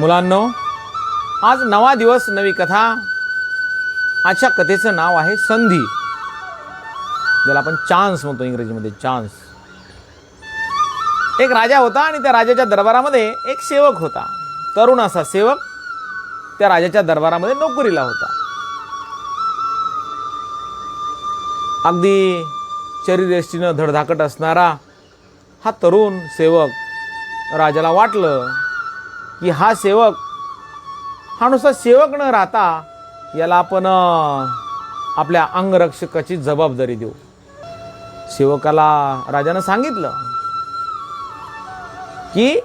मुलांनो आज नवा दिवस नवी कथा. आजच्या कथेचं नाव आहे संधी. ज्याला आपण चान्स म्हणतो इंग्रजीमध्ये चान्स. एक राजा होता आणि त्या राजाच्या दरबारामध्ये एक सेवक होता. तरुण असा सेवक त्या राजाच्या दरबारामध्ये नोकरीला होता. अगदी शरीरयष्टीनं धडधाकट असणारा हा तरुण सेवक राजाला वाटलं की हा सेवक हा नुसता सेवक न राहता याला आपण आपल्या अंगरक्षकाची जबाबदारी देऊ. सेवकाला राजानं सांगितलं की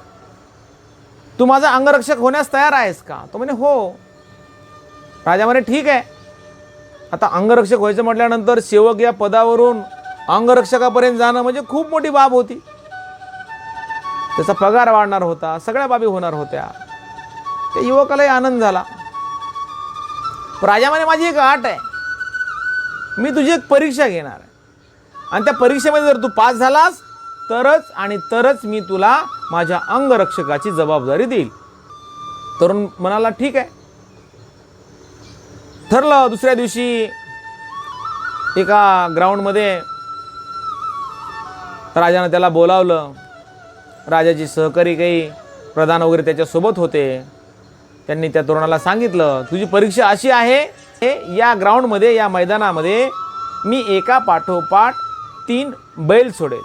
तू माझा अंगरक्षक होण्यास तयार आहेस का? तो म्हणे हो. राजा म्हणे ठीक आहे. आता अंगरक्षक व्हायचं म्हटल्यानंतर सेवक या पदावरून अंगरक्षकापर्यंत जाणं म्हणजे खूप मोठी बाब होती. त्याचा पगार वाढणार होता सगळ्या बाबी होणार होत्या. त्या युवकालाही आनंद झाला. पण राजा माझी एक आट आहे. मी तुझी एक परीक्षा घेणार आहे. आणि त्या परीक्षेमध्ये जर तू पास झालास तरच आणि तरच मी तुला माझ्या अंगरक्षकाची जबाबदारी देईल. तरुण म्हणाला ठीक आहे. ठरलं दुसऱ्या दिवशी एका ग्राउंडमध्ये राजानं त्याला बोलावलं. राजाची सहकारी काही प्रधान वगैरे त्याच्यासोबत होते. त्यांनी त्या तरुणाला सांगितलं तुझी परीक्षा अशी आहे हे या ग्राउंडमध्ये या मैदानामध्ये मी एका पाठोपाठ तीन बैल सोडेल.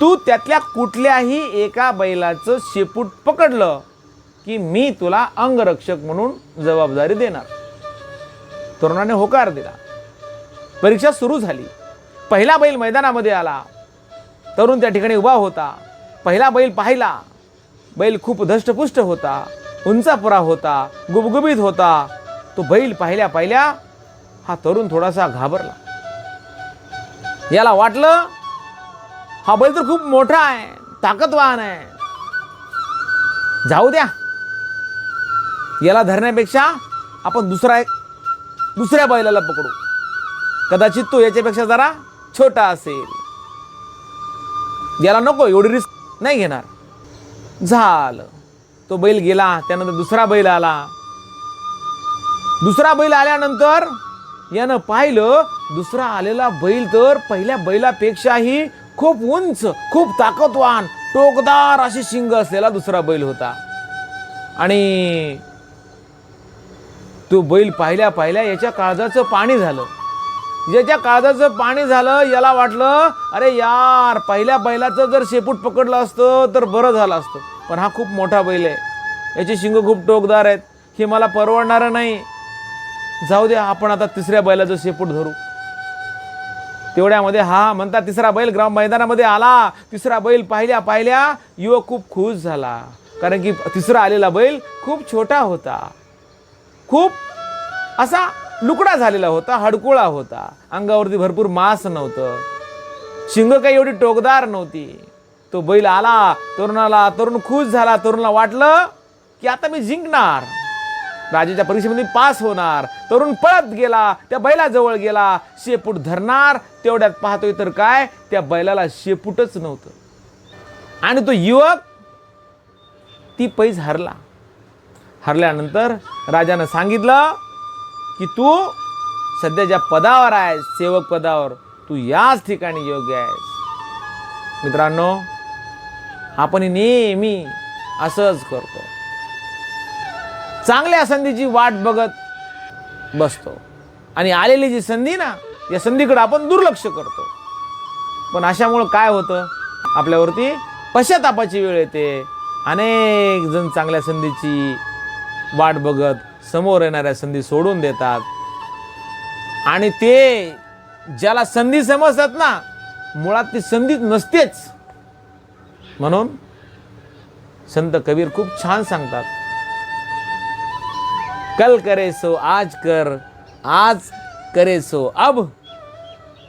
तू त्यातल्या कुठल्याही एका बैलाचं शेपूट पकडलं की मी तुला अंगरक्षक म्हणून जबाबदारी देणार. तरुणाने होकार दिला. परीक्षा सुरू झाली. पहिला बैल मैदानामध्ये आला. तरुण त्या ठिकाणी उभा होता. पहिला बैल पाहिला. बैल खूप धष्टपुष्ट होता. उंचापुरा होता. गुबगुबीत होता. तो बैल पाहिल्या पाहिल्या हा तरुण थोडासा घाबरला. याला वाटलं हा बैल तर खूप मोठा आहे ताकदवान आहे. जाऊ द्या. याला धरण्यापेक्षा आपण दुसरा एक दुसऱ्या बैलाला पकडू. कदाचित तो याच्यापेक्षा जरा छोटा असेल. याला नको एवढी रिस्क नाही घेणार. झालं. तो बैल गेला त्यानंतर दुसरा बैल आला. दुसरा बैल आल्यानंतर यानं पाहिलं दुसरा आलेला बैल तर पहिल्या बैलापेक्षाही खूप उंच खूप ताकदवान टोकदार अशी शिंग असलेला दुसरा बैल होता. आणि तो बैल पाहिल्या पाहिल्या याच्या काळजाचं पाणी झालं. ज्याच्या काळजाचं पाणी झालं याला वाटलं अरे यार पहिल्या बैलाचं जर शेपूट पकडलं असतं तर बरं झालं असतं. पण हा खूप मोठा बैल आहे. याचे शिंग खूप टोकदार आहेत. हे मला परवडणारं नाही. जाऊ द्या आपण आता तिसऱ्या बैलाचं शेपूट धरू. तेवढ्यामध्ये हा म्हणता तिसरा बैल ग्राम मैदानामध्ये आला. तिसरा बैल पाहिल्या पाहिल्या युवक खूप खुश झाला. कारण की तिसरा आलेला बैल खूप छोटा होता. खूप असा लुकडा झालेला होता हडकुळा होता. अंगावरती भरपूर मांस नव्हतं. शिंग काही एवढी टोकदार नव्हती. तो बैल आला तरुणाला तरुण खुश झाला तरुणाला वाटलं की आता मी जिंकणार. राजेच्या परीक्षेमध्ये पास होणार. तरुण पळत गेला त्या बैलाजवळ गेला. शेपूट धरणार तेवढ्यात पाहतोय तर काय त्या बैलाला शेपूटच नव्हतं. आणि तो युवक ती पैज हरला. हरल्यानंतर राजानं सांगितलं की तू सध्या ज्या पदावर आहेस सेवक पदावर तू याच ठिकाणी योग्य आहेस. मित्रांनो आपण नेहमी असंच करतो. चांगल्या संधीची वाट बघत बसतो. आणि आलेली जी संधी ना या संधीकडे आपण दुर्लक्ष करतो. पण अशामुळं काय होतं? आपल्यावरती पश्चातापाची वेळ येते. अनेक जण चांगल्या संधीची वाट बघत समोर येणाऱ्या संधी सोडून देतात. आणि ते ज्याला संधी समजतात ना मुळात ती संधीच नसतेच. म्हणून संत कबीर खूप छान सांगतात. कल करे सो आज कर आज करे सो अब.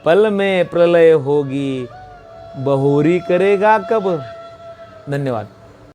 पल में प्रलय होगी बहोरी करेगा कब. धन्यवाद.